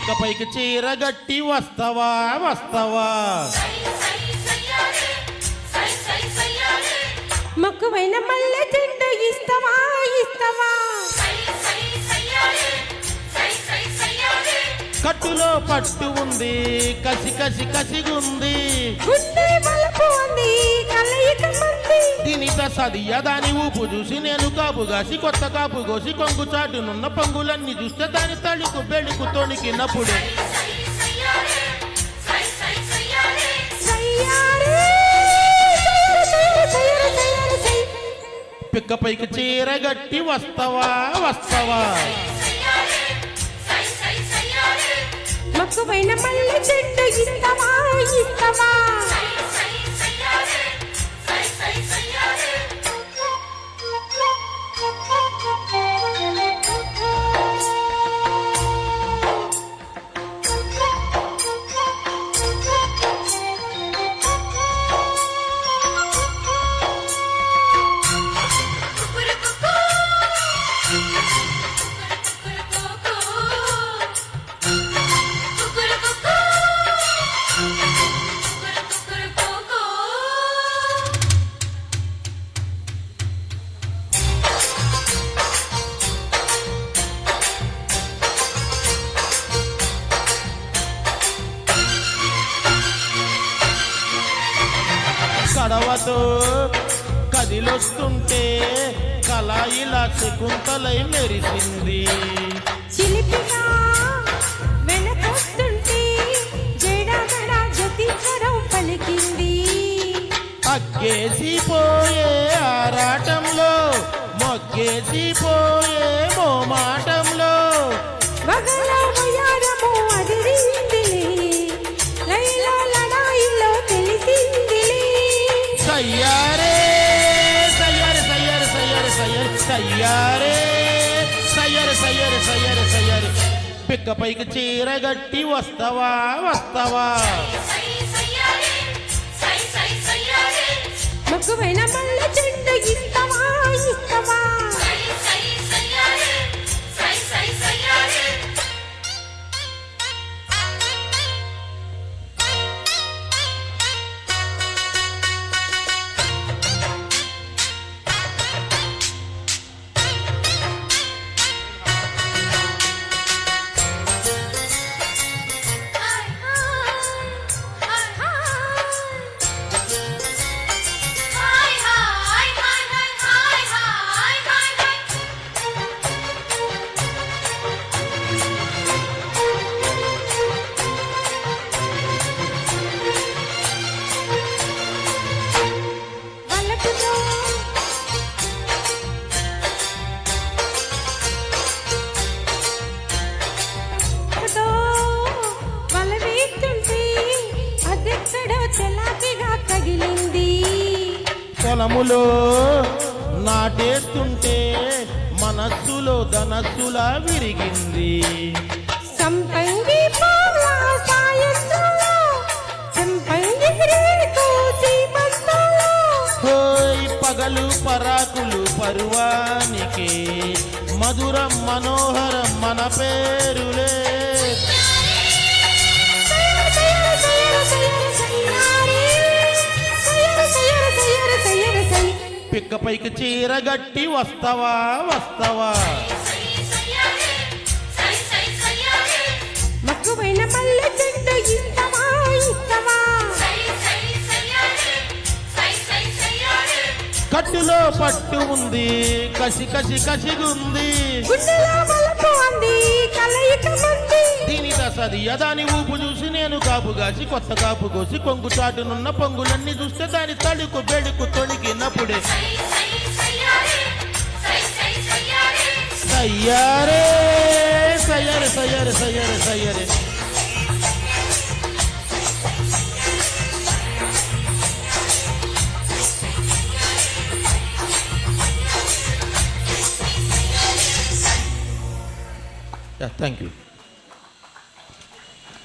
పిక్కపైకి చీర గట్టి వస్తావా వస్తావా? మక్కువైన మల్లె చెండు ఇస్తావా ఇస్తావా? కట్టులో పట్టు ఉంది కసి కసి కసిగుంది. గుండె సదియ్యదా ఊపు చూసి నేను కాపు గాసి కొత్త కాపు కోసి కొంగు చాటునున్న పంగులన్నీ చూస్తే దాని తళుకు బెళుకు తొణికినప్పుడు. పిక్కపైకి చీరగట్టి వస్తవా వస్తవా? మొక్క పైన మళ్ళీ చెట్టు కడవతో కదిలొస్తుంటే కళాయిలా శకుంతలై మెరిసింది. చిలిపిగా వెనకొస్తుంటే జడగడ జతిస్వరం పలికింది. అగ్గేసిపోయే ఆరాటంలో మొగ్గేసిపోయే మోమాటంలో. మగల వయారము అదిరిందిలే సయ్యారే సయ్యారే సయ్యారే సయ్యారే సయ్యారే. సయ్యారే సయ్యారే పిక్కపైకి చీర గట్టి వస్తావా వస్తావా? పొలములో నాటేస్తుంటే మనస్సులో ధనస్సులా విరిగింది. సంపంగి పగలు పరాకులు పరువానికి మధురం మనోహరం మన పేరులే. పిక్కపైకి చీర గట్టి వస్తావా వస్తావా? కట్టులో పట్టు ఉంది. కసి కసి కసిగుంది. దీని దశది దాని ఊపు చూసి నేను కాపు కాసి కొత్త కాపు కోసి కొంగు చాటునున్న పొంగులన్నీ చూస్తే దాని తడుకు బెడుకు తొణికినప్పుడే. సయ్యారే సయ్యారే సయ్యారే సయ్యారే సయ్యారే. Yeah, thank you.